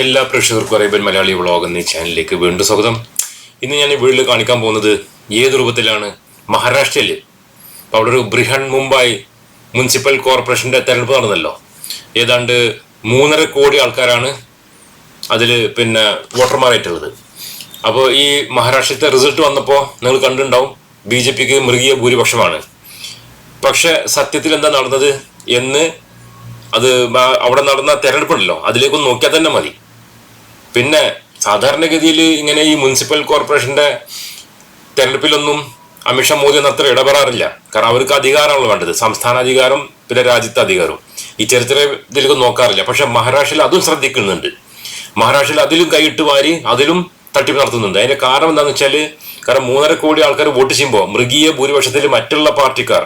എല്ലാ പ്രേക്ഷകർക്കും Arabian Malayali vlog എന്ന ചാനലിലേക്ക് വീണ്ടും സ്വാഗതം. ഇന്ന് ഞാൻ ഈ വീട്ടിൽ കാണിക്കാൻ പോകുന്നത് ഏത് രൂപത്തിലാണ്? മഹാരാഷ്ട്രയിൽ അപ്പോൾ അവിടെ ഒരു ബ്രിഹൺ മുംബൈ മുനിസിപ്പൽ കോർപ്പറേഷന്റെ തെരഞ്ഞെടുപ്പ് നടന്നല്ലോ. ഏതാണ്ട് മൂന്നര കോടി ആൾക്കാരാണ് അതിൽ പിന്നെ വോട്ടർമാരായിട്ടുള്ളത്. അപ്പോൾ ഈ മഹാരാഷ്ട്രത്തെ റിസൾട്ട് വന്നപ്പോൾ നിങ്ങൾ കണ്ടിട്ടുണ്ടാവും ബി ജെ പിക്ക് മൃഗീയ ഭൂരിപക്ഷമാണ്. പക്ഷേ സത്യത്തിൽ എന്താ നടന്നത് എന്ന് അത് അവിടെ നടന്ന തെരഞ്ഞെടുപ്പുണ്ടല്ലോ അതിലേക്കൊന്ന് നോക്കിയാൽ തന്നെ മതി. പിന്നെ സാധാരണഗതിയിൽ ഇങ്ങനെ ഈ മുനിസിപ്പൽ കോർപ്പറേഷന്റെ തെരഞ്ഞെടുപ്പിലൊന്നും അമിത്ഷാ മോദി ഒന്നും അത്ര ഇടപെടാറില്ല. കാരണം അവർക്ക് അധികാരമാണല്ലോ വേണ്ടത്. സംസ്ഥാന അധികാരം പിന്നെ രാജ്യത്തെ അധികാരവും ഈ ചെറിയ ഇതിലേക്ക് നോക്കാറില്ല. പക്ഷെ മഹാരാഷ്ട്രയിൽ അതും ശ്രദ്ധിക്കുന്നുണ്ട്. മഹാരാഷ്ട്രയിൽ അതിലും കൈയിട്ട് വാരി അതിലും തട്ടിപ്പ് നടത്തുന്നുണ്ട്. അതിന്റെ കാരണം എന്താണെന്ന് വെച്ചാൽ കാരണം മൂന്നര കോടി ആൾക്കാർ വോട്ട് ചെയ്യുമ്പോൾ മൃഗീയ ഭൂരിപക്ഷത്തിൽ മറ്റുള്ള പാർട്ടിക്കാർ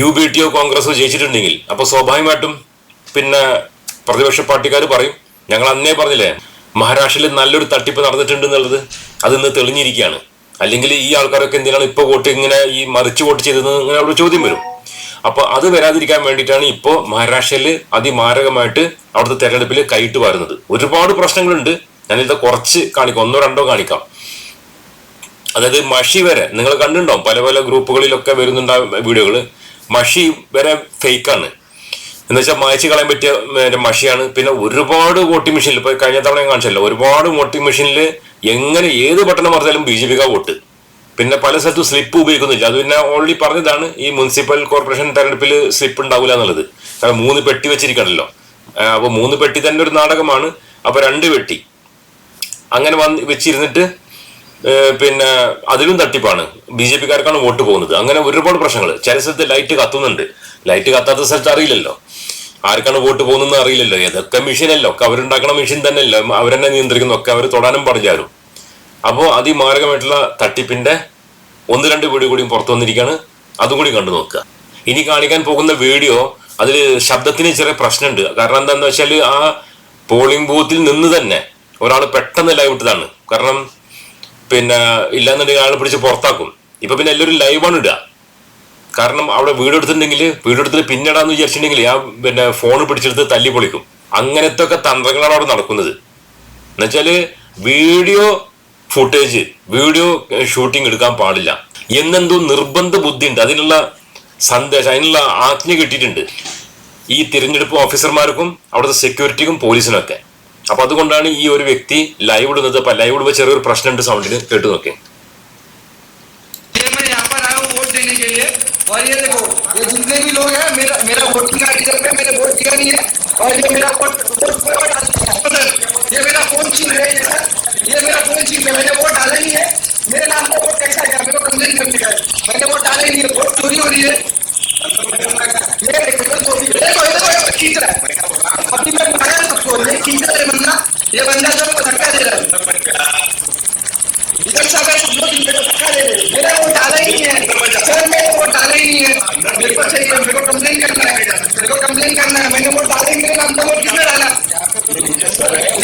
യു ബി ടി ഒ കോൺഗ്രസ് ജയിച്ചിട്ടുണ്ടെങ്കിൽ അപ്പോൾ സ്വാഭാവികമായിട്ടും പിന്നെ പ്രതിപക്ഷ പാർട്ടിക്കാർ പറയും ഞങ്ങൾ അന്നേ പറഞ്ഞില്ലേ മഹാരാഷ്ട്രയിൽ നല്ലൊരു തട്ടിപ്പ് നടന്നിട്ടുണ്ട് എന്നുള്ളത് അത് ഇന്ന് തെളിഞ്ഞിരിക്കുകയാണ്. അല്ലെങ്കിൽ ഈ ആൾക്കാരൊക്കെ എന്തിനാണ് ഇപ്പോൾ വോട്ട് ഇങ്ങനെ ഈ മറിച്ച് വോട്ട് ചെയ്തതെന്ന് ഇങ്ങനെ അവിടെ ചോദ്യം വരും. അപ്പോൾ അത് വരാതിരിക്കാൻ വേണ്ടിയിട്ടാണ് ഇപ്പോൾ മഹാരാഷ്ട്രയിൽ അതിമാരകമായിട്ട് അവിടുത്തെ തെരഞ്ഞെടുപ്പിൽ കൈയിട്ട് വരുന്നത് ഒരുപാട് പ്രശ്നങ്ങളുണ്ട്. ഞാനിത് കുറച്ച് കാണിക്കാം. ഒന്നോ രണ്ടോ കാണിക്കാം. അതായത് മഷി വരെ നിങ്ങൾ കണ്ടിട്ടുണ്ടാവും പല പല ഗ്രൂപ്പുകളിലൊക്കെ വരുന്നുണ്ടാവും വീഡിയോകൾ മഷി വരെ ഫേക്കാണ് എന്ന് വെച്ചാൽ മായ്ച്ചു കളയാൻ പറ്റിയ മഷിയാണ്. പിന്നെ ഒരുപാട് വോട്ടിംഗ് മെഷീനിൽ ഇപ്പൊ കഴിഞ്ഞ തവണ ഞാൻ കാണിച്ചല്ലോ ഒരുപാട് വോട്ടിംഗ് മെഷീനിൽ എങ്ങനെ ഏത് ബട്ടൺ മറന്നാലും ബി ജെ പിക്കാ വോട്ട്. പിന്നെ പല സ്ഥലത്തും സ്ലിപ്പ് ഉപയോഗിക്കുന്നില്ല. അത് പിന്നെ ഓൾറെഡി പറഞ്ഞതാണ് ഈ മുനിസിപ്പൽ കോർപ്പറേഷൻ തെരഞ്ഞെടുപ്പിൽ സ്ലിപ്പ് ഉണ്ടാവില്ല എന്നുള്ളത്. കാരണം മൂന്ന് പെട്ടി വെച്ചിരിക്കണല്ലോ. അപ്പോൾ അപ്പൊ മൂന്ന് പെട്ടി തന്നെ ഒരു നാടകമാണ്. അപ്പോൾ രണ്ട് പെട്ടി. അങ്ങനെ വന്ന് വെച്ചിരുന്നിട്ട് പിന്നെ അതിലും തട്ടിപ്പാണ്. ബി ജെ പിക്കാർക്കാണ് വോട്ട് പോകുന്നത്. അങ്ങനെ ഒരുപാട് പ്രശ്നങ്ങൾ ചില സ്ഥലത്ത് ലൈറ്റ് കത്തുന്നുണ്ട്. ലൈറ്റ് കത്താത്ത സ്ഥലത്ത് അറിയില്ലല്ലോ. ആർക്കാണ് വോട്ട് പോകുന്നതെന്ന് അറിയില്ലല്ലോ. ഏതൊക്കെ മെഷീനല്ലോ. ഒക്കെ അവരുണ്ടാക്കണ മെഷീൻ തന്നെയല്ലോ. അവരെന്നെ നിയന്ത്രിക്കുന്നു. ഒക്കെ അവർ തൊടാനും പറഞ്ഞാലും അപ്പോൾ അതിമാരകമായിട്ടുള്ള തട്ടിപ്പിന്റെ ഒന്ന് രണ്ട് വീഡിയോ കൂടിയും പുറത്തു വന്നിരിക്കുകയാണ്. അതും കൂടി കണ്ടു നോക്കുക. ഇനി കാണിക്കാൻ പോകുന്ന വീഡിയോ അതിൽ ശബ്ദത്തിന് ചെറിയ പ്രശ്നമുണ്ട്. കാരണം എന്താണെന്ന് വെച്ചാൽ ആ പോളിംഗ് ബൂത്തിൽ നിന്ന് തന്നെ ഒരാൾ പെട്ടെന്ന് ലൈവ് ഇട്ടതാണ്. കാരണം പിന്നെ ഇല്ലാന്നുണ്ടെങ്കിൽ ആളെ പിടിച്ച് പുറത്താക്കും. ഇപ്പൊ പിന്നെ എല്ലാവരും ലൈവാണ് ഇടുക. കാരണം അവിടെ വീടെടുത്തിട്ടുണ്ടെങ്കിൽ എടുത്തിട്ട് പിന്നിടാന്ന് വിചാരിച്ചിട്ടുണ്ടെങ്കിൽ ആ പിന്നെ ഫോൺ പിടിച്ചെടുത്ത് തല്ലി പൊളിക്കും. അങ്ങനത്തെ ഒക്കെ തന്ത്രങ്ങളാണ് അവിടെ നടക്കുന്നത്. എന്നുവെച്ചാൽ വീഡിയോ ഫുട്ടേജ് വീഡിയോ ഷൂട്ടിംഗ് എടുക്കാൻ പാടില്ല. എന്നെന്തോ നിർബന്ധ ബുദ്ധിയുണ്ട്. അതിനുള്ള സന്ദേശം അതിനുള്ള ആജ്ഞ കിട്ടിയിട്ടുണ്ട്. ഈ തിരഞ്ഞെടുപ്പ് ഓഫീസർമാർക്കും അവിടുത്തെ സെക്യൂരിറ്റിക്കും പോലീസിനൊക്കെ അപ്പൊ അതുകൊണ്ടാണ് ഈ ഒരു വ്യക്തി ലൈവ് ഇടുന്നത്. അപ്പൊ ലൈവ് ഇടുമ്പോൾ ചെറിയൊരു പ്രശ്നമുണ്ട് സൗണ്ടിന് കേട്ടു നോക്കേ. और ये देखो, ये जितने भी लोग हैं, मेरा मेरा वोटिंग कार्ड इधर पे मैंने वोट दिया नहीं है, और ये मेरा वोट ये मेरा छीन रहे हैं सर। ये मेरा छीन रहे हैं। मैंने वोट डाला नहीं है। मेरे नाम पर वोट कैसा गया मेरे को कंप्लेन करने का है। मैंने वोट डाला ही नहीं है वोट चोरी हो रही है। ये ये ये ये है। अभी ये है ये मेरे दे रहा है। मेरे मेरा ही नहीं है सर मेरा वोट डाला ही नहीं है मेरे को चाहिए मेरे को कंप्लेन करना है मेरे को कंप्लेन करना है, मैंने वोट डाला मेरे नाम का वोट किसने डाला?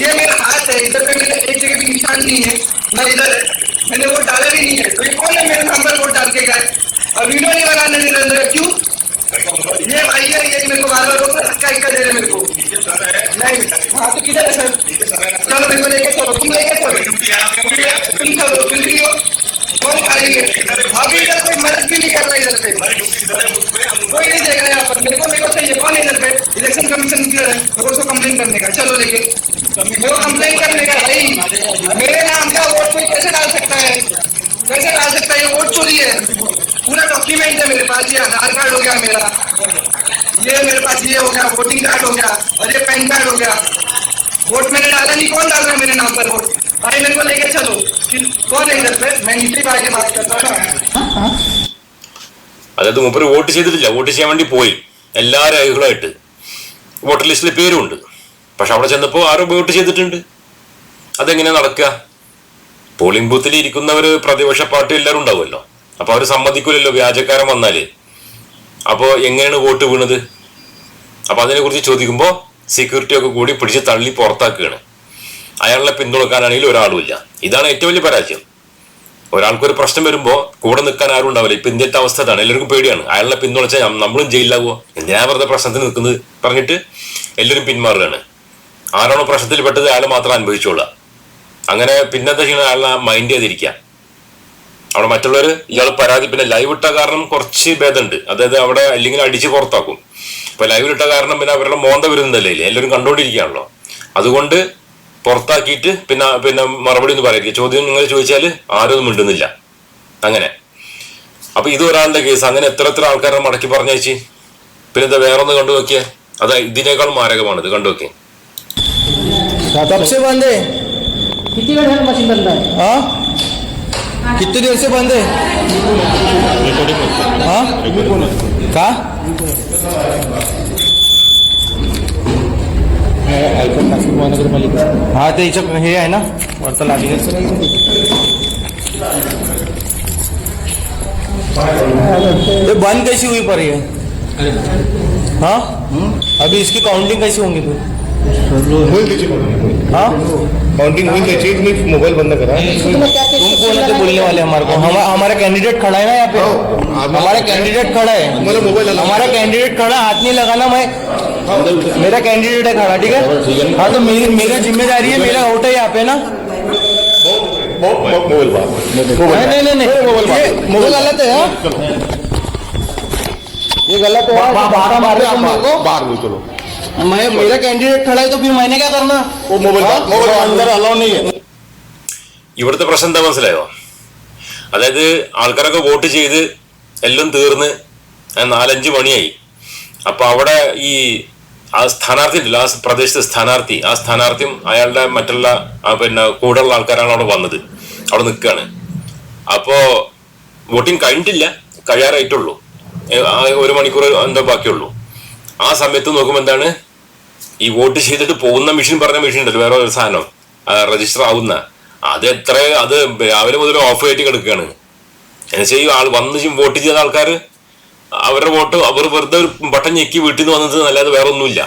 ये मेरा हाथ है, इधर पे मेरे एक जगह भी निशान नहीं है, मैं इधर, मैंने वोट डाला भी नहीं है तो ये कौन है मेरे नाम पर वोट डाल के गए और वीडियो नहीं बनाने दे रहे क्यों? ये भाई है, ये मेरे को बार बार रोक धक्का इक्का दे रहे मेरे को। नहीं हाँ तो किधर है सर? चलो, मेरे को लेके चलो तुम लेके चलो? तुम चलो, तुम हो, कौन खाएँगे कोई नहीं देख यहाँ पर। मेरे को मेरे को चाहिए कौन है इधर पे? इलेक्शन कमीशन है। मेरे को कंप्लेन करने का। चलो लेके। मेरे को कंप्लेन करने का भाई। मेरे नाम का वोट कोई कैसे डाल सकता है? कैसे डाल सकता है? वोट चोरी है। पूरा डॉक्यूमेंट है मेरे पास। ये आधार कार्ड हो गया मेरा। ये मेरे पास ये हो गया। वोटिंग कार्ड हो गया। और ये पैन कार्ड हो गया। वोट मैंने डाला नहीं। कौन डाल रहा है मेरे नाम पर वोट भाई मेरे को लेके चलो। कौन है इधर पे? मैं नीचे आके बात करता हूँ। അതായത് മൂപ്പര് വോട്ട് ചെയ്തിട്ടില്ല. വോട്ട് ചെയ്യാൻ വേണ്ടി പോയി. എല്ലാ രേഖകളായിട്ട്. വോട്ടർ ലിസ്റ്റിൽ പേരുണ്ട്. പക്ഷെ അവിടെ ചെന്നപ്പോൾ ആരും വോട്ട് ചെയ്തിട്ടുണ്ട്. അതെങ്ങനെ നടക്കുക പോളിംഗ് ബൂത്തിൽ ഇരിക്കുന്നവർ പ്രതിപക്ഷ പാർട്ടി എല്ലാവരും ഉണ്ടാവുമല്ലോ. അപ്പൊ അവർ സമ്മതിക്കില്ലല്ലോ വ്യാജക്കാരൻ വന്നാൽ അപ്പോൾ എങ്ങനെയാണ് വോട്ട് വീണത്? അപ്പൊ അതിനെക്കുറിച്ച് ചോദിക്കുമ്പോൾ സെക്യൂരിറ്റി ഒക്കെ കൂടി പിടിച്ച് തള്ളി പുറത്താക്കുകയാണ്. അയാളെ പിന്തുണക്കാനാണെങ്കിൽ ഒരാളുമില്ല ഇതാണ് ഏറ്റവും വലിയ പരാജയം. ഒരാൾക്കൊരു പ്രശ്നം വരുമ്പോ കൂടെ നിൽക്കാൻ ആരും ഉണ്ടാവില്ല. ഇപ്പൊ ഇന്ത്യത്തെ അവസ്ഥ അതാണ്. എല്ലാവർക്കും പേടിയാണ്. അയാളെ പിന്തുണച്ചാൽ നമ്മളും ജയിലിലാകുമോ എന്തിനാ വെറുതെ പ്രശ്നത്തിന് നിൽക്കുന്നത്? പറഞ്ഞിട്ട് എല്ലാവരും പിന്മാറുകയാണ്. ആരാണോ പ്രശ്നത്തിൽ പെട്ടത് അയാൾ മാത്രം അനുഭവിച്ചോളുക. അങ്ങനെ പിന്നെന്താ ചെയ്യണം അയാളെ മൈൻഡ് ചെയ്തിരിക്കുക അവിടെ മറ്റുള്ളവർ ഇയാൾ പരാതി പിന്നെ ലൈവ് ഇട്ട കാരണം കുറച്ച് ഭേദമുണ്ട്. അതായത് അവിടെ അല്ലെങ്കിൽ അടിച്ച് പുറത്താക്കും. ഇപ്പൊ ലൈവ് ഇട്ട കാരണം പിന്നെ അവരുടെ മോന്ത വരുന്നതല്ലേ? എല്ലാവരും കണ്ടുകൊണ്ടിരിക്കുകയാണല്ലോ അതുകൊണ്ട് പുറത്താക്കിയിട്ട് പിന്നെ പിന്നെ മറുപടി ഒന്നും പറയില്ല ചോദ്യം നിങ്ങൾ ചോദിച്ചാൽ ആരും ഒന്നും മിണ്ടുന്നില്ല അങ്ങനെ അപ്പൊ ഇത് ഒരാളുടെ കേസ് അങ്ങനെ എത്ര എത്ര ആൾക്കാരെ മടക്കി പറഞ്ഞയച്ച് പിന്നെ എന്താ വേറെ ഒന്ന് കണ്ടു നോക്കിയേ അതാ ഇതിനേക്കാൾ മാരകമാണ് ഇത് കണ്ടു നോക്കിയേ कब से बंद है कितनी बार है मशीन बंद है हाँ कितनी देर से बंद है हाँ कहा आयकर नाशिक महानगरपालिका. हाँ तो याच्या हे आहे ना? वरता लागेल ये बंद कैसी हुई पर ये हाँ? अभी इसकी काउंटिंग कैसी होंगी फिर? होईल त्याची हाँ त्याची बंद करा। तुम कौन है तो बोलने वाले हमारे को। हमारा कैंडिडेट खड़ा है ना यहाँ पे। हमारा कैंडिडेट खड़ा है। हमारा कैंडिडेट खड़ा हाथ नहीं लगाना मैं। मेरा कैंडिडेट है खड़ा ठीक है? हाँ तो मेरी मेरा ज़िम्मेदारी है मेरा वोट है यहाँ पे ना। मोबाईल बा नहीं नहीं नहीं नहीं। मोबाइल गलत है हाँ? ये गलत है बाहर मार रहे हो बाहर चलो। मैं मेरा कैंडिडेट खड़ा है तो फिर मैंने क्या करना वो मोबाइल हाँ? मोबाइल अंदर अलाउ नहीं है ഇവിടുത്തെ പ്രശ്നം എന്താ മനസ്സിലായോ അതായത് ആൾക്കാരൊക്കെ വോട്ട് ചെയ്ത് എല്ലാം തീർന്ന് ആ നാലഞ്ച് മണിയായി അപ്പൊ അവിടെ ഈ ആ സ്ഥാനാർത്ഥി ഉണ്ടല്ലോ ആ പ്രദേശത്തെ സ്ഥാനാർത്ഥി ആ സ്ഥാനാർത്ഥിയും അയാളുടെ മറ്റുള്ള ആ പിന്നെ കൂടെയുള്ള ആൾക്കാരാണ് അവിടെ വന്നത് അവിടെ നിൽക്കുകയാണ് അപ്പോ വോട്ടിംഗ് കഴിഞ്ഞിട്ടില്ല കഴിയാറായിട്ടുള്ളൂ ഏ, ആ ഒരു മണിക്കൂർ എന്തോ ബാക്കിയുള്ളൂ ആ സമയത്ത് നോക്കുമ്പോൾ എന്താണ് ഈ വോട്ട് ചെയ്തിട്ട് പോകുന്ന മെഷീൻ പറഞ്ഞ മെഷീൻ ഉണ്ടല്ലോ വേറെ ഒരു സാധനം. രജിസ്റ്റർ ആവുന്ന. അത് എത്ര അത് രാവിലെ മുതൽ ഓഫ് ആയിട്ട് കിടക്കുകയാണ് എന്നുവെച്ചാൽ ഈ ആൾ വന്ന് വോട്ട് ചെയ്ത ആൾക്കാർ അവരുടെ വോട്ട് അവർ വെറുതെ ഒരു ബട്ടൺ ഞെക്കി വീട്ടിൽ നിന്ന് വന്നത് അല്ലാതെ വേറെ ഒന്നുമില്ല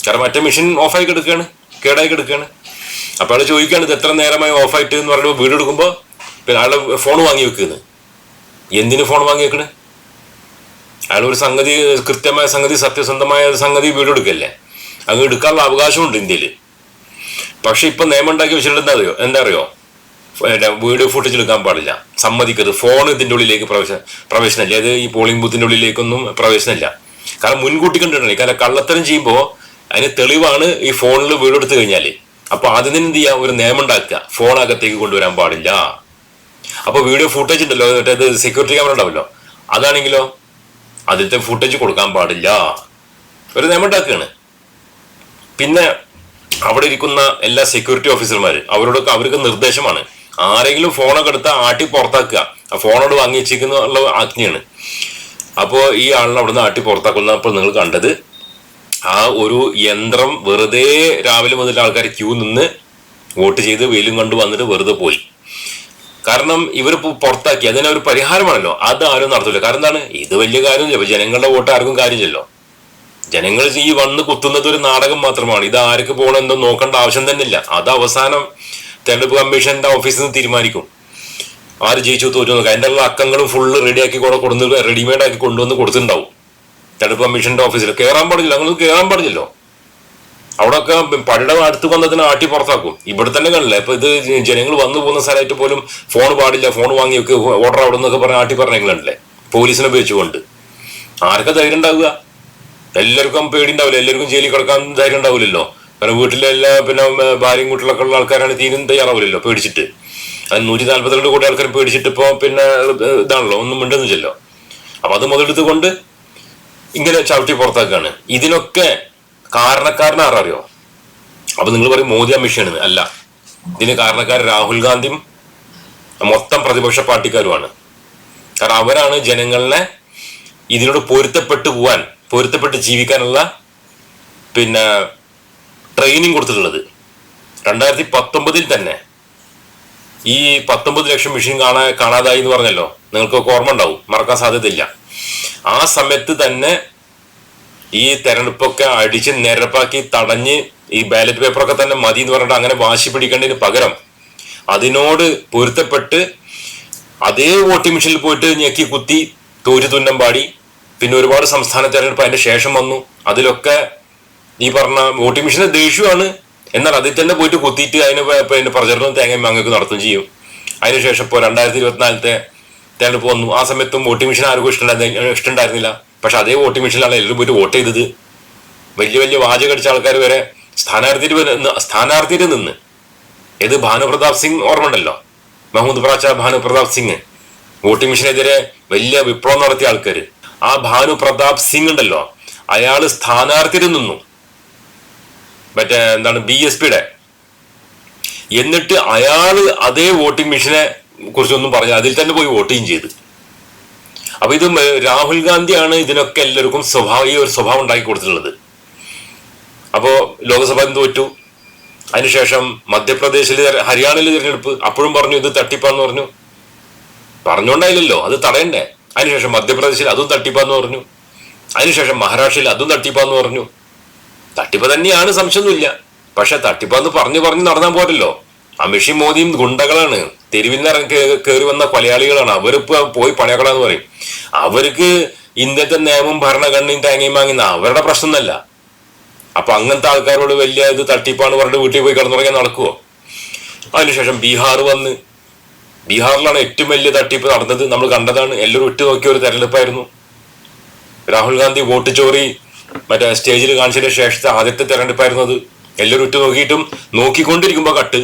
കാരണം മറ്റേ മെഷീൻ ഓഫായി കിടക്കുകയാണ് കേടായി കിടക്കുകയാണ് അപ്പോൾ അയാൾ ചോദിക്കുകയാണ് ഇത് എത്ര നേരമായി ഓഫായിട്ട് എന്ന് പറയുമ്പോൾ വീട് എടുക്കുമ്പോൾ പിന്നെ അയാളുടെ ഫോൺ വാങ്ങി വെക്കുന്നത് എന്തിന് ഫോൺ വാങ്ങി വെക്കണേ? അയാൾ ഒരു സംഗതി കൃത്യമായ സംഗതി സത്യസന്ധമായ ഒരു സംഗതി വീടെടുക്കല്ലേ? അങ്ങ് എടുക്കാനുള്ള അവകാശമുണ്ട് ഇന്ത്യയിൽ. പക്ഷെ ഇപ്പൊ നിയമം ഉണ്ടാക്കി വെച്ചിട്ടുണ്ട് അറിയോ? എന്താ അറിയോ? വീഡിയോ ഫുട്ടേജ് എടുക്കാൻ പാടില്ല. സമ്മതിക്കരുത്. ഫോൺ ഇതിന്റെ ഉള്ളിലേക്ക് പ്രവേശന പ്രവേശനമില്ല. അത് ഈ പോളിംഗ് ബൂത്തിന്റെ ഉള്ളിലേക്കൊന്നും പ്രവേശനമില്ല. കാരണം മുൻകൂട്ടി കണ്ടിട്ടുണ്ടെങ്കിൽ കാരണം കള്ളത്തരം ചെയ്യുമ്പോൾ അതിന് തെളിവാണ് ഈ ഫോണിൽ വീഡിയോ എടുത്തു കഴിഞ്ഞാൽ അപ്പോൾ അതിന് എന്ത് ചെയ്യുക ഒരു നിയമം ഉണ്ടാക്കുക ഫോൺ അകത്തേക്ക് കൊണ്ടുവരാൻ പാടില്ല. അപ്പോൾ വീഡിയോ ഫുട്ടേജ് ഉണ്ടല്ലോ മറ്റേത് സെക്യൂരിറ്റി ക്യാമറ ഉണ്ടാവല്ലോ. അതാണെങ്കിലോ? അതിലത്തെ ഫുട്ടേജ് കൊടുക്കാൻ പാടില്ല. ഒരു നിയമം ഉണ്ടാക്കുകയാണ് പിന്നെ അവിടെ ഇരിക്കുന്ന എല്ലാ സെക്യൂരിറ്റി ഓഫീസർമാർ അവരോട് അവർക്ക് നിർദ്ദേശമാണ്. ആരെങ്കിലും ഫോണൊക്കെ എടുത്താൽ ആട്ടി പുറത്താക്കുക. ആ ഫോണോട് വാങ്ങി വെച്ചിരിക്കുന്ന ആജ്ഞയാണ്. അപ്പോൾ ഈ ആളിനെ അവിടുന്ന് ആട്ടി പുറത്താക്കുന്ന അപ്പോൾ നിങ്ങൾ കണ്ടത്. ആ ഒരു യന്ത്രം വെറുതെ രാവിലെ മുതൽ ആൾക്കാർ ക്യൂ നിന്ന് വോട്ട് ചെയ്ത് വെയിലും കണ്ടു വന്നിട്ട് വെറുതെ പോയി. കാരണം ഇവർ പുറത്താക്കി. അതിന് ഒരു പരിഹാരമാണല്ലോ. അത് ആരും നടത്തില്ല കാരണം എന്താണ്? ഇത് വലിയ കാര്യമില്ല ജനങ്ങളുടെ വോട്ട് ആർക്കും കാര്യമില്ലല്ലോ. ജനങ്ങൾ ഈ വന്ന് കുത്തുന്നത് ഒരു നാടകം മാത്രമാണ്. ഇത് ആർക്ക് പോകണമെന്നോ നോക്കേണ്ട ആവശ്യം തന്നെ ഇല്ല അത് അവസാനം തെരഞ്ഞെടുപ്പ് കമ്മീഷന്റെ ഓഫീസിൽ നിന്ന് തീരുമാനിക്കും. ആര് ജയിച്ചു തോറ്റു നോക്കുക അതിന്റെ ഉള്ള അക്കങ്ങളും ഫുള്ള് റെഡിയാക്കി കൂടെ കൊടുത്ത് റെഡിമെയ്ഡ് ആക്കി കൊണ്ടുവന്ന് കൊടുത്തിട്ടുണ്ടാവും. തെരഞ്ഞെടുപ്പ് കമ്മീഷന്റെ ഓഫീസിൽ. കയറാൻ പാടില്ല അങ്ങനെ കയറാൻ പാടില്ലല്ലോ. അവിടെയൊക്കെ പഴയുടെ അടുത്ത് വന്നതിനെ ആട്ടി പുറത്താക്കും. ഇവിടെ തന്നെ കാണില്ല ഇപ്പൊ ഇത് ജനങ്ങൾ വന്നു പോകുന്ന സ്ഥലമായിട്ട് പോലും ഫോൺ പാടില്ല ഫോൺ വാങ്ങി വെക്ക് ഓർഡർ അവിടെ നിന്നൊക്കെ പറഞ്ഞ ആട്ടി പറഞ്ഞെങ്കിലേ പോലീസിനെ ഉപയോഗിച്ചുകൊണ്ട്. ആർക്കാ ധൈര്യം ഉണ്ടാവുക? എല്ലാവർക്കും പേടി ഉണ്ടാവില്ല. എല്ലാവർക്കും ജയിലിൽ കിടക്കാൻ ധൈര്യം ഉണ്ടാവില്ലല്ലോ. കാരണം വീട്ടിലെ എല്ലാ പിന്നെ ഭാര്യയും കുട്ടികളൊക്കെ ഉള്ള ആൾക്കാരാണ് തീരും തയ്യാറാവില്ലല്ലോ പേടിച്ചിട്ട്. അത് നൂറ്റി നാല്പത്തിരണ്ട് കോടി ആൾക്കാർ പേടിച്ചിട്ട് ഇപ്പൊ പിന്നെ ഇതാണല്ലോ ഒന്നും മിണ്ടുന്നില്ലല്ലോ. അപ്പൊ അത് മുതലെടുത്തുകൊണ്ട് ഇങ്ങനെ ചവിട്ടി പുറത്താക്കാണ്. ഇതിനൊക്കെ കാരണക്കാരനെ ആരറിയോ? അപ്പൊ നിങ്ങൾ പറയും മോദി മിഷൻ അല്ല. ഇതിന് കാരണക്കാരൻ രാഹുൽ ഗാന്ധിയും മൊത്തം പ്രതിപക്ഷ പാർട്ടിക്കാരുമാണ്. കാരണം അവരാണ് ജനങ്ങളെ ഇതിനോട് പൊരുത്തപ്പെട്ടു പോവാൻ പൊരുത്തപ്പെട്ട് ജീവിക്കാനുള്ള പിന്നെ ട്രെയിനിങ് കൊടുത്തിട്ടുള്ളത്. രണ്ടായിരത്തി പത്തൊമ്പതിൽ തന്നെ ഈ പത്തൊമ്പത് ലക്ഷം മെഷീൻ കാണാ കാണാതായി എന്ന് പറഞ്ഞല്ലോ. നിങ്ങൾക്കൊക്കെ ഓർമ്മ ഉണ്ടാവും. മറക്കാൻ സാധ്യതയില്ല. ആ സമയത്ത് തന്നെ ഈ തെരഞ്ഞെടുപ്പൊക്കെ അടിച്ച് നിരപ്പാക്കി തടഞ്ഞ് ഈ ബാലറ്റ് പേപ്പറൊക്കെ തന്നെ മതി എന്ന് പറഞ്ഞിട്ട് അങ്ങനെ വാശി പിടിക്കേണ്ടതിന് പകരം അതിനോട് പൊരുത്തപ്പെട്ട് അതേ വോട്ടിംഗ് മെഷീനിൽ പോയിട്ട് ഞെക്കി കുത്തി തോറ്റു തുന്നം പാടി. പിന്നെ ഒരുപാട് സംസ്ഥാന തെരഞ്ഞെടുപ്പ് അതിന്റെ ശേഷം വന്നു. അതിലൊക്കെ ഈ പറഞ്ഞ വോട്ടിംഗ് മെഷീൻ ദേഷ്യമാണ്. എന്നാൽ അതിൽ തന്നെ പോയിട്ട് കുത്തിയിട്ട് അതിന് പിന്നെ പ്രചരണം തേങ്ങയും മാങ്ങയൊക്കെ നടത്തുകയും ചെയ്യും. അതിനുശേഷം ഇപ്പോൾ രണ്ടായിരത്തി ഇരുപത്തിനാലത്തെ തെരഞ്ഞെടുപ്പ് വന്നു. ആ സമയത്തും വോട്ടിംഗ് മെഷീൻ ആർക്കും ഇഷ്ടമുണ്ടായിരുന്നില്ല ഇഷ്ടമുണ്ടായിരുന്നില്ല പക്ഷെ അതേ വോട്ടിംഗ് മെഷീനിലാണ് എല്ലാവരും പോയിട്ട് വോട്ട് ചെയ്തത്. വലിയ വലിയ വാചകം അടിച്ച ആൾക്കാർ വരെ സ്ഥാനാർത്ഥിയിൽ സ്ഥാനാർത്ഥിയിൽ നിന്ന്. ഏത് ഭാനുപ്രതാപ് സിംഗ് ഓർമ്മ ഉണ്ടല്ലോ മഹമ്മദ് പ്രാച്ച ഭാനുപ്രതാപ് സിംഗ്. വോട്ടിംഗ് മെഷീനെതിരെ വലിയ വിപ്ലവം നടത്തിയ ആൾക്കാർ ആ ഭാനുപ്രതാപ് സിംഗ് ഉണ്ടല്ലോ? അയാൾ സ്ഥാനാർത്ഥിയിൽ നിന്നു. മറ്റേ എന്താണ് ബി എസ് പിയുടെ. എന്നിട്ട് അയാൾ അതേ വോട്ടിംഗ് മെഷീനെ കുറിച്ചൊന്നും പറഞ്ഞു അതിൽ തന്നെ പോയി വോട്ടിങ് ചെയ്ത്. അപ്പൊ ഇത് രാഹുൽ ഗാന്ധിയാണ് ഇതിനൊക്കെ എല്ലാവർക്കും സ്വഭാവ ഈ ഒരു സ്വഭാവം ഉണ്ടാക്കി കൊടുത്തിട്ടുള്ളത്. അപ്പോ ലോക്സഭ തോറ്റു അതിനുശേഷം മധ്യപ്രദേശിൽ ഹരിയാനയിലെ തിരഞ്ഞെടുപ്പ്. അപ്പോഴും പറഞ്ഞു ഇത് തട്ടിപ്പാന്ന് പറഞ്ഞു. പറഞ്ഞോണ്ടായില്ലല്ലോ അത് തടയണ്ടേ? അതിനുശേഷം മധ്യപ്രദേശിൽ അതും തട്ടിപ്പാന്ന് പറഞ്ഞു. അതിനുശേഷം മഹാരാഷ്ട്രയിൽ അതും തട്ടിപ്പാന്ന് പറഞ്ഞു. തട്ടിപ്പ് തന്നെയാണ് സംശയമൊന്നുമില്ല. പക്ഷെ തട്ടിപ്പാന്ന് പറഞ്ഞു പറഞ്ഞു നടന്നാൽ പോരല്ലോ. അമിഷി മോദിയും ഗുണ്ടകളാണ്. തെരുവിൽ നിന്ന് കയറി വന്ന കൊലയാളികളാണ്. അവരിപ്പോ പോയി പണിയാക്കളാന്ന് പറയും. അവർക്ക് ഇന്ത്യത്തെ നിയമം ഭരണഘടനയും തേങ്ങയും വാങ്ങുന്ന അവരുടെ പ്രശ്നമല്ല അപ്പൊ അങ്ങനത്തെ ആൾക്കാരോട് വലിയ ഇത് തട്ടിപ്പാണ് പറഞ്ഞിട്ട് വീട്ടിൽ പോയി കിടന്നുറങ്ങാൻ നടക്കുവോ? അതിനുശേഷം ബീഹാർ വന്ന്. ബീഹാറിലാണ് ഏറ്റവും വലിയ തട്ടിപ്പ് നടന്നത്. നമ്മൾ കണ്ടതാണ്. എല്ലാവരും ഇട്ട് നോക്കിയ ഒരു തെരഞ്ഞെടുപ്പായിരുന്നു. രാഹുൽ ഗാന്ധി വോട്ട് ചോറി മറ്റേ സ്റ്റേജിൽ കാണിച്ചതിന് ശേഷത്തെ ആദ്യത്തെ തെരഞ്ഞെടുപ്പായിരുന്നു അത്. എല്ലാവരും ഇട്ട് നോക്കിയിട്ടും നോക്കിക്കൊണ്ടിരിക്കുമ്പോ കട്ട്.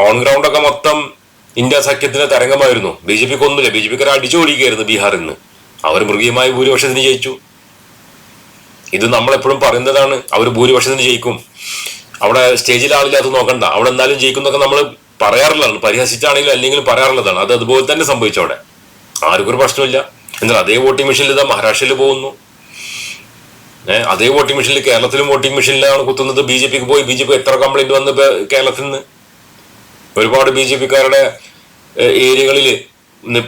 ഓൺ ഗ്രൗണ്ട് ഒക്കെ മൊത്തം ഇന്ത്യ സഖ്യത്തിന്റെ തരംഗമായിരുന്നു. ബി ജെ പിക്ക് ഒന്നുമില്ല ബി ജെ പിക്കാർ അടിച്ചു ഓടിക്കുകയായിരുന്നു ബീഹാറിൽ നിന്ന്. അവർ മൃഗീയമായ ഭൂരിപക്ഷത്തിന് ജയിച്ചു. ഇത് നമ്മളെപ്പോഴും പറയുന്നതാണ് അവർ ഭൂരിപക്ഷത്തിന് ജയിക്കും. അവിടെ സ്റ്റേജിൽ ആളില്ലാത്ത നോക്കണ്ട. അവിടെ എന്തായാലും ജയിക്കും എന്നൊക്കെ നമ്മൾ പറയാറുള്ളതാണ്. പരിഹസിച്ചാണെങ്കിലും അല്ലെങ്കിലും പറയാറുള്ളതാണ്. അത് അതുപോലെ തന്നെ സംഭവിച്ചു അവിടെ ആർക്കൊരു പ്രശ്നമില്ല എന്നാൽ അതേ വോട്ടിംഗ് മെഷീനിൽ ഇതാ മഹാരാഷ്ട്രയിൽ പോകുന്നു. ഏഹ് അതേ വോട്ടിംഗ് മെഷീനിൽ കേരളത്തിലും വോട്ടിംഗ് മെഷീനിലാണ് കുത്തുന്നത്. ബി ജെ പിക്ക് പോയി. ബി ജെ പി എത്ര കംപ്ലൈന്റ് വന്ന് കേരളത്തിൽ നിന്ന്? ഒരുപാട് ബി ജെ പിക്കാരുടെ ഏരിയകളിൽ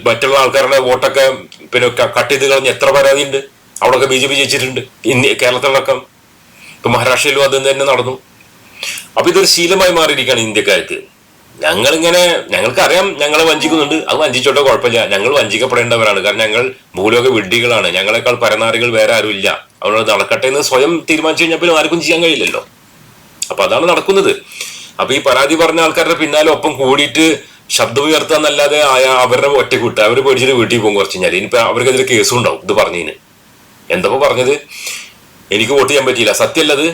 മറ്റുള്ള ആൾക്കാരുടെ വോട്ടൊക്കെ പിന്നെ കട്ട് ചെയ്ത് കളഞ്ഞ് എത്ര പരാതി ഉണ്ട് അവിടെയൊക്കെ ബി ജെ പി ജയിച്ചിട്ടുണ്ട്. ഇന്ത്യ കേരളത്തിലടക്കം. ഇപ്പൊ മഹാരാഷ്ട്രയിലും അത് തന്നെ നടന്നു. അപ്പൊ ഇതൊരു ശീലമായി മാറിയിരിക്കുകയാണ് ഇന്ത്യക്കാർക്ക്. ഞങ്ങൾക്ക് അറിയാം ഞങ്ങളെ വഞ്ചിക്കുന്നുണ്ട്. അത് വഞ്ചിച്ചോട്ടെ കുഴപ്പമില്ല. ഞങ്ങൾ വഞ്ചിക്കപ്പെടേണ്ടവരാണ്. കാരണം ഞങ്ങൾ ഭൂലോക വിഡ്ഢികളാണ്. ഞങ്ങളെക്കാൾ പരനാറികൾ വേറെ ആരും ഇല്ല അവരോട് നടക്കട്ടെ എന്ന് സ്വയം തീരുമാനിച്ചു കഴിഞ്ഞാൽ പിന്നെ ആർക്കും ചെയ്യാൻ കഴിയില്ലല്ലോ. അപ്പൊ അതാണ് നടക്കുന്നത്. അപ്പൊ ഈ പരാതി പറഞ്ഞ ആൾക്കാരുടെ പിന്നാലെ ഒപ്പം കൂടിയിട്ട് ശബ്ദം ഉയർത്താന്നല്ലാതെ അവരുടെ ഒറ്റ കൂട്ട. അവർ പേടിച്ചിട്ട് വീട്ടിൽ പോകും കുറച്ച് കഴിഞ്ഞാൽ ഇനിയിപ്പോ അവർക്കെതിരെ കേസും ഉണ്ടാവും. ഇത് പറഞ്ഞതിന് എന്തപ്പോ പറഞ്ഞത്? എനിക്ക് വോട്ട് ചെയ്യാൻ പറ്റിയില്ല. സത്യമല്ലത്.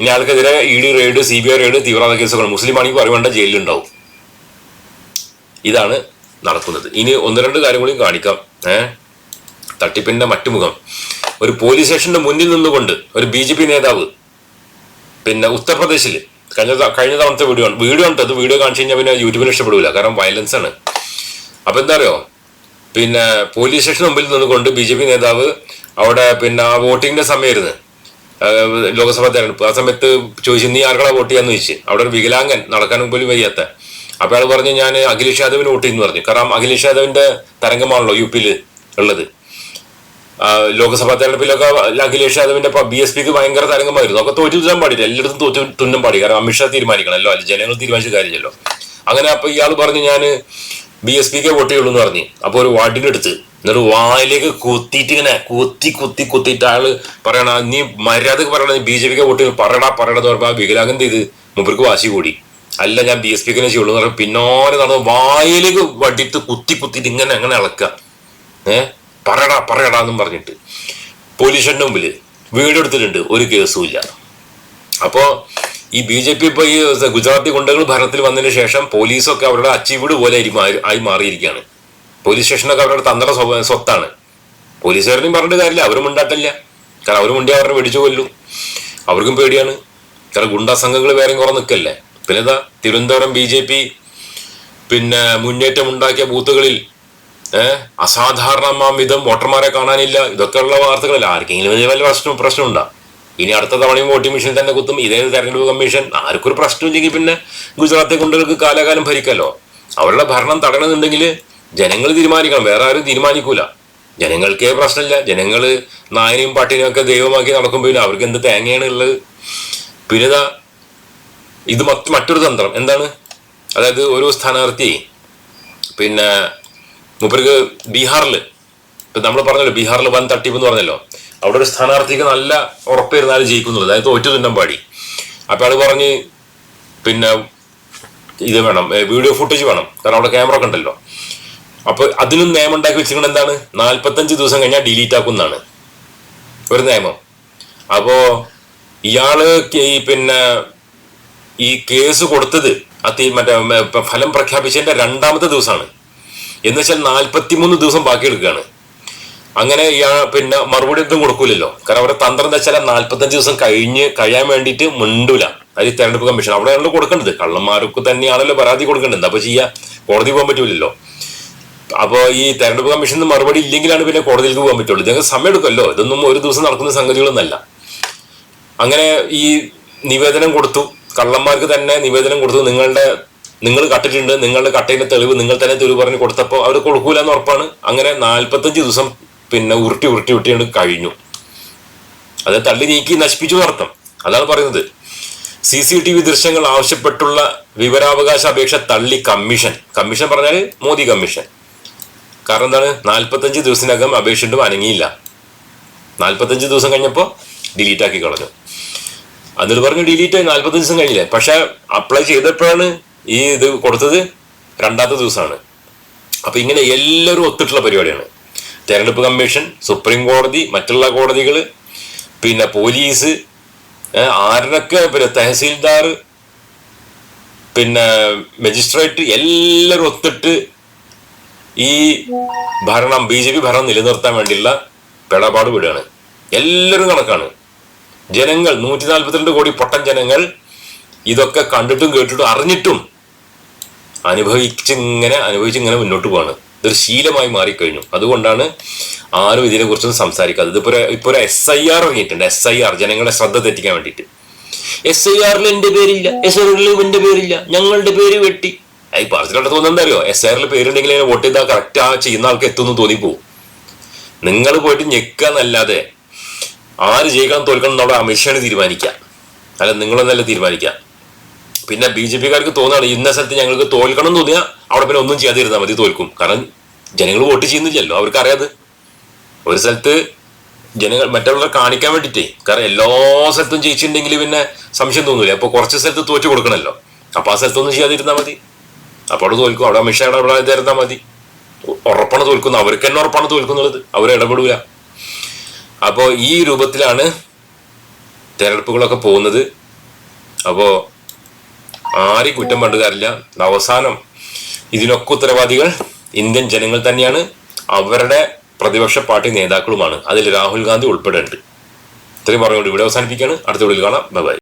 ഇനി ആൾക്കെതിരെ E D raid C B I raid തീവ്രവാദ കേസുകൾ. മുസ്ലിം ആണെങ്കിൽ പറയുവേണ്ട ജയിലിലുണ്ടാവും. ഇതാണ് നടക്കുന്നത്. ഇനി ഒന്ന് രണ്ട് കാര്യം കൂടി കാണിക്കാം. ഏഹ് തട്ടിപ്പിന്റെ മറ്റു മുഖം ഒരു പോലീസ് സ്റ്റേഷന്റെ മുന്നിൽ നിന്നുകൊണ്ട് ഒരു ബി ജെ പി നേതാവ് പിന്നെ ഉത്തർപ്രദേശിൽ കഴിഞ്ഞ കഴിഞ്ഞ തവണത്തെ വീഡിയോ ആണ്. വീഡിയോ ഉണ്ട് അത് വീഡിയോ കാണിച്ചു കഴിഞ്ഞാൽ പിന്നെ യൂട്യൂബിന് ഇഷ്ടപ്പെടില്ല കാരണം വയലൻസ് ആണ്. അപ്പൊ എന്താ അറിയോ പിന്നെ പോലീസ് സ്റ്റേഷൻ മുമ്പിൽ നിന്നുകൊണ്ട് ബി ജെ പി നേതാവ് അവിടെ പിന്നെ ആ വോട്ടിങ്ങിന്റെ സമയമായിരുന്നു ലോക്സഭാ തെരഞ്ഞെടുപ്പ്. ആ സമയത്ത് ചോദിച്ചു നീ ആർക്കളാ വോട്ട് ചെയ്യാന്ന്? ചോദിച്ചു. അവിടെ ഒരു വികലാംഗൻ നടക്കാനും പോലും വയ്യാത്ത. അപ്പൊ അയാൾ പറഞ്ഞു ഞാൻ അഖിലേഷ് യാദവിന് വോട്ട് ചെയ്യുന്നു പറഞ്ഞു. കാരണം അഖിലേഷ് യാദവിന്റെ തരംഗമാണല്ലോ യു പിയിൽ ഉള്ളത്. ലോക്സഭാ തെരഞ്ഞെടുപ്പിലൊക്കെ അഖിലേഷ് യാദവിന്റെ ബി എസ് പിക്ക് ഭയങ്കര തരംഗമായിരുന്നു ഒക്കെ തോറ്റു തുന്നാൻ പാടില്ല. എല്ലായിടത്തും തോറ്റു തുന്നും പാടി. കാരണം അമിത്ഷാ തീരുമാനിക്കണമല്ലോ. അല്ല? ജനങ്ങൾ തീരുമാനിച്ച കാര്യമല്ലോ. അങ്ങനെ അപ്പൊ ഇയാൾ പറഞ്ഞു ഞാൻ ബി എസ് പിക്ക് വോട്ട് ചെയ്യുള്ളൂ എന്ന് പറഞ്ഞു. അപ്പൊ ഒരു വാർഡിന് എടുത്ത് എന്നിട്ട് വായിലേക്ക് കുത്തിയിട്ട് ഇങ്ങനെ കുത്തി കുത്തി കുത്തിയിട്ട് അയാൾ പറയണ നീ മര്യാദയ്ക്ക് പറയണ ബി ജെ പിക്ക് വോട്ട് പറയടാ പറയണത് പറഞ്ഞാൽ ആ വികലാംഗം ചെയ്ത്? മുമ്പർക്ക് വാശി കൂടി. അല്ല ഞാൻ ബി എസ് പിക്ക് ചെയ്യുള്ളൂ എന്ന് പറഞ്ഞാൽ പിന്നോരെ നടന്ന് വായിലേക്ക് വടിയിട്ട് കുത്തി കുത്തിയിട്ട് ഇങ്ങനെ അങ്ങനെ ഇളക്കുക ഏ? പറയടാ പറയടാ എന്നും പറഞ്ഞിട്ട് പോലീസിന്റെ മുമ്പിൽ വീടെടുത്തിട്ടുണ്ട് ഒരു കേസും ഇല്ല. അപ്പോ ഈ ബി ജെ പി ഇപ്പൊ ഈ ഗുജറാത്തി ഗുണ്ടകൾ ഭരണത്തിൽ വന്നതിന് ശേഷം പോലീസൊക്കെ അവരുടെ അച്ചീവ്ഡ് പോലെ ആയി മാറിയിരിക്കുകയാണ്. പോലീസ് സ്റ്റേഷനൊക്കെ അവരുടെ തന്ത്ര സ്വ- സ്വത്താണ്. പോലീസുകാരനെയും പറഞ്ഞിട്ട് കാര്യമില്ല അവരും ഉണ്ടാട്ടില്ല കാരണം അവരും മുണ്ടി അവരുടെ വെടിച്ചു കൊല്ലും. അവർക്കും പേടിയാണ്. കാരണം ഗുണ്ടാ സംഘങ്ങൾ വേറെയും കുറേ നിൽക്കല്ലേ പിന്നെ ഇതാ തിരുവനന്തപുരം ബി ജെ പി പിന്നെ മുന്നേറ്റം ഉണ്ടാക്കിയ ബൂത്തുകളിൽ ഏഹ് അസാധാരണമാം വിധം വോട്ടർമാരെ കാണാനില്ല. ഇതൊക്കെയുള്ള വാർത്തകളല്ല ആർക്കെങ്കിലും വലിയ വലിയ പ്രശ്നം ഉണ്ടാകും ഇനി അടുത്ത തവണയും വോട്ടിംഗ് മെഷീൻ തന്നെ കുത്തും. ഇതേ തെരഞ്ഞെടുപ്പ് കമ്മീഷൻ. ആർക്കൊരു പ്രശ്നമില്ലെങ്കിൽ പിന്നെ ഗുജറാത്തെ കൊണ്ടുകൾക്ക് കാലാകാലം ഭരിക്കല്ലോ. അവരുടെ ഭരണം തടയണമെന്നുണ്ടെങ്കിൽ ജനങ്ങൾ തീരുമാനിക്കണം. വേറെ ആരും തീരുമാനിക്കൂല. ജനങ്ങൾക്കേ പ്രശ്നമില്ല. ജനങ്ങൾ നായനെയും പട്ടിനെയും ഒക്കെ ദൈവമാക്കി നടക്കുമ്പോൾ അവർക്ക് എന്ത് തേങ്ങയാണ് ഉള്ളത്? പിന്നെ ഇത് മറ്റൊരു തന്ത്രം. എന്താണ്? അതായത് ഒരു സ്ഥാനാർത്ഥി പിന്നെ മൂപ്പർക്ക് ബീഹാറിൽ ഇപ്പം നമ്മൾ പറഞ്ഞല്ലോ ബീഹാറിൽ വൻ തട്ടിപ്പ് എന്ന് പറഞ്ഞല്ലോ. അവിടെ ഒരു സ്ഥാനാർത്ഥിക്ക് നല്ല ഉറപ്പിരുന്നാലും ജയിക്കുന്നുള്ളൂ. അതായത് തോറ്റു തുന്നം പാടി. അപ്പം അത് പറഞ്ഞ് പിന്നെ ഇത് വേണം വീഡിയോ ഫുട്ടേജ് വേണം. കാരണം അവിടെ ക്യാമറ ഒക്കെ ഉണ്ടല്ലോ. അപ്പൊ അതിനും നിയമം ഉണ്ടാക്കി വെച്ചിരിക്കുന്നത് എന്താണ്? നാൽപ്പത്തഞ്ച് ദിവസം കഴിഞ്ഞാൽ ഡിലീറ്റ് ആക്കുന്നതാണ് ഒരു നിയമം. അപ്പോൾ ഇയാൾ ഈ പിന്നെ ഈ കേസ് കൊടുത്തത് അത് മറ്റേ ഫലം പ്രഖ്യാപിച്ചതിന്റെ രണ്ടാമത്തെ ദിവസമാണ്. എന്ന് വെച്ചാൽ നാൽപ്പത്തിമൂന്ന് ദിവസം ബാക്കി എടുക്കുകയാണ് അങ്ങനെ പിന്നെ മറുപടി ഒന്നും കൊടുക്കൂലല്ലോ. കാരണം അവരുടെ തന്ത്രം എന്താ വെച്ചാൽ നാൽപ്പത്തഞ്ച് ദിവസം കഴിഞ്ഞ് കഴിയാൻ വേണ്ടിയിട്ട് മുണ്ടൂല. അത് തെരഞ്ഞെടുപ്പ് കമ്മീഷൻ. അവിടെയാണല്ലോ കൊടുക്കേണ്ടത്. കള്ളന്മാർക്ക് തന്നെയാണല്ലോ പരാതി കൊടുക്കേണ്ടത്. അപ്പൊ ചെയ്യാ കോടതി പോകാൻ പറ്റൂലല്ലോ. അപ്പോൾ ഈ തെരഞ്ഞെടുപ്പ് കമ്മീഷൻ മറുപടി ഇല്ലെങ്കിലാണ് പിന്നെ കോടതിയിലേക്ക് പോകാൻ പറ്റുള്ളൂ. ഇതൊക്കെ സമയം എടുക്കുമല്ലോ ഇതൊന്നും ഒരു ദിവസം നടക്കുന്ന സംഗതികളൊന്നല്ല. അങ്ങനെ ഈ നിവേദനം കൊടുത്തു. കള്ളന്മാർക്ക് തന്നെ നിവേദനം കൊടുത്തു. നിങ്ങളുടെ നിങ്ങൾ കട്ടിട്ടുണ്ട് നിങ്ങളുടെ കട്ടയിലെ തെളിവ് നിങ്ങൾ തന്നെ തെളിവ് പറഞ്ഞ് കൊടുത്തപ്പോൾ അവർ കൊടുക്കൂല എന്ന് ഉറപ്പാണ്. അങ്ങനെ നാൽപ്പത്തഞ്ച് ദിവസം പിന്നെ ഉരുട്ടി ഉരുട്ടി ഉരുട്ടിയാണ് കഴിഞ്ഞു. അത് തള്ളി നീക്കി നശിപ്പിച്ചു എന്നർത്ഥം അതാണ് പറയുന്നത്. സി സി ടി വി ദൃശ്യങ്ങൾ ആവശ്യപ്പെട്ടുള്ള വിവരാവകാശ അപേക്ഷ തള്ളി കമ്മീഷൻ. കമ്മീഷൻ പറഞ്ഞാൽ മോദി കമ്മീഷൻ. കാരണം എന്താണ്? നാൽപ്പത്തഞ്ച് ദിവസത്തിനകം അപേക്ഷിച്ചിട്ടും അനങ്ങിയില്ല നാൽപ്പത്തഞ്ച് ദിവസം കഴിഞ്ഞപ്പോൾ ഡിലീറ്റ് ആക്കി കളഞ്ഞു. അതിൽ പറഞ്ഞു ഡിലീറ്റ് ആയി നാൽപ്പത്തഞ്ച് ദിവസം കഴിഞ്ഞില്ലേ? പക്ഷെ അപ്ലൈ ചെയ്തപ്പോഴാണ് ഈ ഇത് കൊടുത്തത് രണ്ടാമത്തെ ദിവസമാണ്. അപ്പൊ ഇങ്ങനെ എല്ലാവരും ഒത്തിട്ടുള്ള പരിപാടിയാണ്. തെരഞ്ഞെടുപ്പ് കമ്മീഷൻ സുപ്രീം കോടതി മറ്റുള്ള കോടതികൾ പിന്നെ പോലീസ് ആരിനൊക്കെ പിന്നെ തഹസീൽദാർ പിന്നെ മജിസ്ട്രേറ്റ് എല്ലാവരും ഒത്തിട്ട് ഈ ഭരണം ബി ജെ പി ഭരണം നിലനിർത്താൻ വേണ്ടിയുള്ള പെടപാട് വിടുകയാണ്. എല്ലാവരും കണക്കാണ്. ജനങ്ങൾ നൂറ്റി നാൽപ്പത്തിരണ്ട് കോടി പൊട്ടൻ ജനങ്ങൾ ഇതൊക്കെ കണ്ടിട്ടും കേട്ടിട്ടും അറിഞ്ഞിട്ടും അനുഭവിച്ചിങ്ങനെ അനുഭവിച്ചിങ്ങനെ മുന്നോട്ട് പോവാണ്. ഇതൊരു ശീലമായി മാറിക്കഴിഞ്ഞു. അതുകൊണ്ടാണ് ആരും ഇതിനെക്കുറിച്ചൊന്നും സംസാരിക്കാത്തത് ഇതിപ്പോ ഒരു- ഇപ്പൊ ഒരു എസ് ഐ ആർ ഇറങ്ങിയിട്ടുണ്ട്. എസ് ഐ ആർ ജനങ്ങളെ ശ്രദ്ധ തെറ്റിക്കാൻ വേണ്ടിയിട്ട്. എസ് ഐ ആറിൽ എന്റെ പേരില്ല. എസ് ഐ ആറിൽ എന്റെ പേരില്ല. ഞങ്ങളുടെ പേര് വെട്ടി. ഈ പറഞ്ഞിട്ട് തോന്നുന്നത് അറിയോ? എസ് ഐ ആറിൽ പേരുണ്ടെങ്കിൽ അതിനെ വോട്ട് ചെയ്താൽ കറക്റ്റ് ആ ചെയ്യുന്ന ആൾക്ക് എത്തുമെന്ന് തോന്നിപ്പോവും. നിങ്ങൾ പോയിട്ട് ഞെക്കുക എന്നല്ലാതെ ആര് ജയിക്കണം തോൽക്കണം എന്നവിടെ അമിഷാണ് തീരുമാനിക്കുക. അല്ല നിങ്ങളൊന്നല്ല തീരുമാനിക്കുക. പിന്നെ ബി ജെ പിക്കാർക്ക് തോന്നുകയാണ് ഇന്ന സ്ഥലത്ത് ഞങ്ങൾക്ക് തോൽക്കണം എന്ന് തോന്നിയാൽ അവിടെ പിന്നെ ഒന്നും ചെയ്യാതിരുന്നാൽ മതി തോൽക്കും. കാരണം ജനങ്ങൾ വോട്ട് ചെയ്യുന്നില്ലല്ലോ അവർക്ക് അറിയാതെ ഒരു സ്ഥലത്ത് ജനങ്ങൾ മറ്റുള്ളവരെ കാണിക്കാൻ വേണ്ടിയിട്ടേ കാരണം എല്ലാ സ്ഥലത്തും ജയിച്ചിട്ടുണ്ടെങ്കിൽ പിന്നെ സംശയം തോന്നില്ല അപ്പൊ കുറച്ച് സ്ഥലത്ത് തോറ്റു കൊടുക്കണമല്ലോ അപ്പൊ ആ സ്ഥലത്തൊന്നും ചെയ്യാതിരുന്നാൽ മതി. അപ്പോൾ അവിടെ തോൽക്കും അവിടെ അമിത്ഷായുടെ അവിടെ തരുന്നാൽ മതി. ഉറപ്പാണ് തോൽക്കുന്നത് അവർക്ക് തന്നെ ഉറപ്പാണ് തോൽക്കുന്നുള്ളത് അവർ ഇടപെടൂല. അപ്പോൾ ഈ രൂപത്തിലാണ് തെരഞ്ഞെടുപ്പുകളൊക്കെ പോകുന്നത്. അപ്പോൾ ആരെയും കുറ്റം പറഞ്ഞിട്ട് കാര്യമില്ല. അവസാനം ഇതിനൊക്കെ ഉത്തരവാദികൾ ഇന്ത്യൻ ജനങ്ങൾ തന്നെയാണ്. അവരുടെ പ്രതിപക്ഷ പാർട്ടി നേതാക്കളുമാണ്. അതിൽ രാഹുൽ ഗാന്ധി ഉൾപ്പെടെ ഉണ്ട് ഇത്രയും പറഞ്ഞുകൊണ്ട് ഇവിടെ അവസാനിപ്പിക്കുകയാണ്. അടുത്ത വീഡിയോയിൽ കാണാം. ബൈ